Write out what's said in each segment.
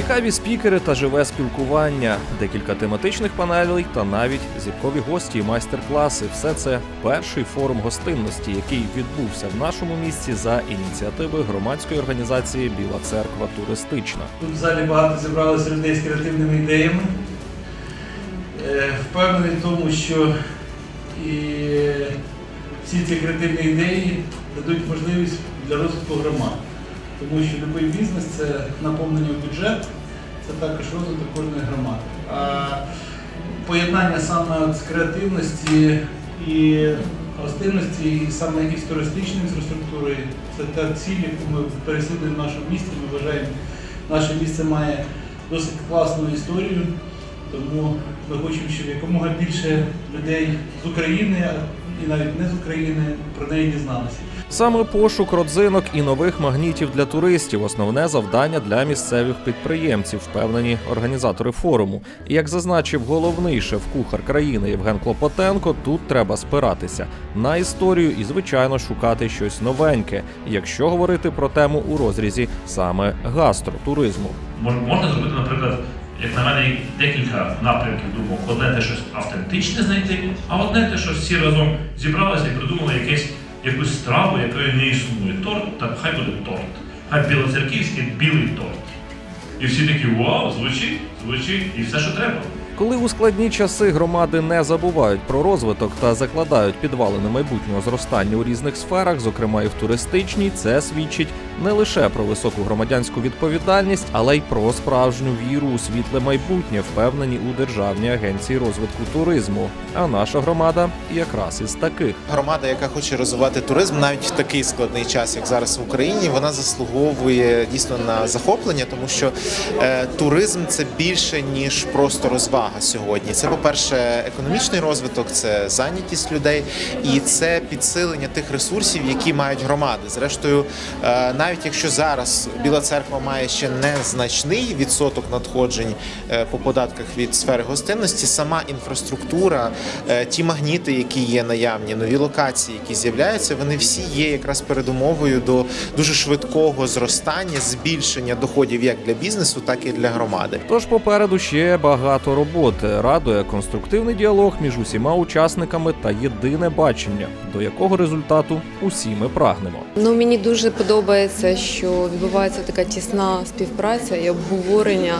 Цікаві спікери та живе спілкування, декілька тематичних панелей та навіть зіркові гості і майстер-класи. Все це перший форум гостинності, який відбувся в нашому місті за ініціативи громадської організації Біла Церква Туристична. Тут в залі багато зібралося людей з креативними ідеями. Е, Впевнений в тому, що і всі ці креативні ідеї дадуть можливість для розвитку громад. Тому що будь-який бізнес це наповнення в бюджет, це також розвиток кожної громади. А поєднання саме з креативності і гостинності, і саме із туристичною інфраструктурою, це та ціль, яку ми переслідуємо в нашому місті. Ми вважаємо, наше місце має досить класну історію, тому ми хочемо, щоб якомога більше людей з України і навіть не з України про неї дізналися. Саме пошук родзинок і нових магнітів для туристів основне завдання для місцевих підприємців, впевнені організатори форуму. І як зазначив головний шеф-кухар країни Євген Клопотенко, тут треба спиратися на історію і, звичайно, шукати щось новеньке, якщо говорити про тему у розрізі саме гастротуризму. Мож- Можна зробити, наприклад, як на мене, декілька напрямків думок. Одне те щось автентичне знайти, а одне те, що всі разом зібралися і придумали якесь, якусь страву, якої не існує. Торт, так хай буде торт. Хай білоцерківський білий торт. І всі такі вау, звучить, звучить, і все, що треба. Коли у складні часи громади не забувають про розвиток та закладають підвалини майбутнього зростання у різних сферах, зокрема і в туристичній, це свідчить не лише про високу громадянську відповідальність, але й про справжню віру у світле майбутнє, впевнені у Державній агенції розвитку туризму. А наша громада якраз із таких. Громада, яка хоче розвивати туризм, навіть в такий складний час, як зараз в Україні, вона заслуговує дійсно на захоплення, тому що е, туризм це більше ніж просто розвага сьогодні. Це, по-перше, економічний розвиток, це зайнятість людей і це підсилення тих ресурсів, які мають громади. Зрештою, е, навіть якщо зараз Біла церква має ще незначний відсоток надходжень е, по податках від сфери гостинності, сама інфраструктура, е, ті магніти, які є наявні, нові локації, які з'являються, вони всі є якраз передумовою до дуже швидкого зростання, збільшення доходів як для бізнесу, так і для громади. Тож попереду ще багато роботи. Радує конструктивний діалог між усіма учасниками та єдине бачення, до якого результату усі ми прагнемо. Ну мені дуже подобається, що відбувається така тісна співпраця і обговорення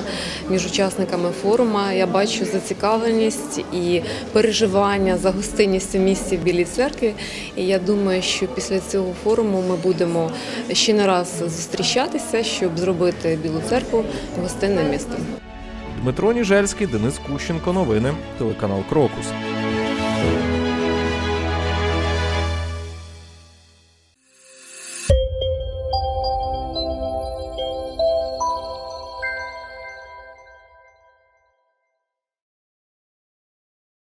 між учасниками форуму. Я бачу зацікавленість і переживання за гостинність у місті в Білій церкві. І я думаю, що після цього форуму ми будемо ще не раз зустрічатися, щоб зробити Білу церкву гостинним містом. Дмитро Ніжельський, Денис Кущенко. Новини, телеканал Крокус.